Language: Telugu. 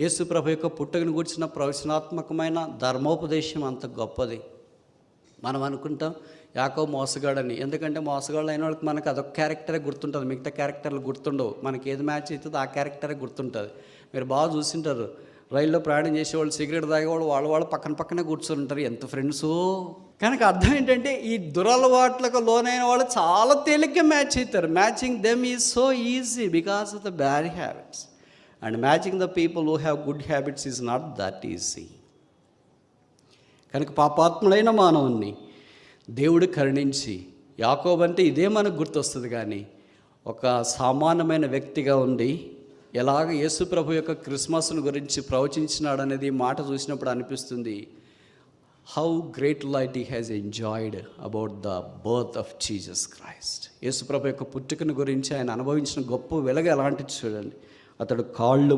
యేసు ప్రభు యొక్క పుట్టుకను గురించిన ప్రవచనాత్మకమైన ధర్మోపదేశం అంత గొప్పది. మనం అనుకుంటాం యాకో మోసగాడని. ఎందుకంటే మోసగాళ్ళు అయిన వాళ్ళకి మనకు అదొక క్యారెక్టరే గుర్తుంటుంది. మిగతా క్యారెక్టర్లు గుర్తుండవు. మనకి ఏది మ్యాచ్ అవుతుందో ఆ క్యారెక్టరే గుర్తుంటుంది. మీరు బాగా చూసింటారు. రైల్లో ప్రయాణం చేసేవాళ్ళు సిగరెట్ తాగేవాళ్ళు వాళ్ళు వాళ్ళు పక్కన పక్కనే కూర్చొని ఉంటారు. ఎంత ఫ్రెండ్స్. కనుక అర్థం ఏంటంటే ఈ దురలవాట్లకు లోనైన వాళ్ళు చాలా తేలిగ్గా మ్యాచ్ అవుతారు. Matching them is so easy because of the bad habits. And matching the people who have good habits is not that easy కనుక పాపాత్ముడైన మానవుణ్ణి దేవుడు కరుణించి. యాకోబ్ అంటే ఇదే మనకు గుర్తొస్తుంది కానీ ఒక సామాన్యమైన వ్యక్తిగా ఉండి ఎలాగ యేసు ప్రభు యొక్క క్రిస్మస్ను గురించి ప్రవచించినాడు అనేది మాట చూసినప్పుడు అనిపిస్తుంది. How great light he has enjoyed about the birth of Jesus Christ యేసుప్రభు యొక్క పుట్టుకను గురించి ఆయన అనుభవించిన గొప్ప వెలగ ఎలాంటిది చూడండి. అతడు కాళ్ళు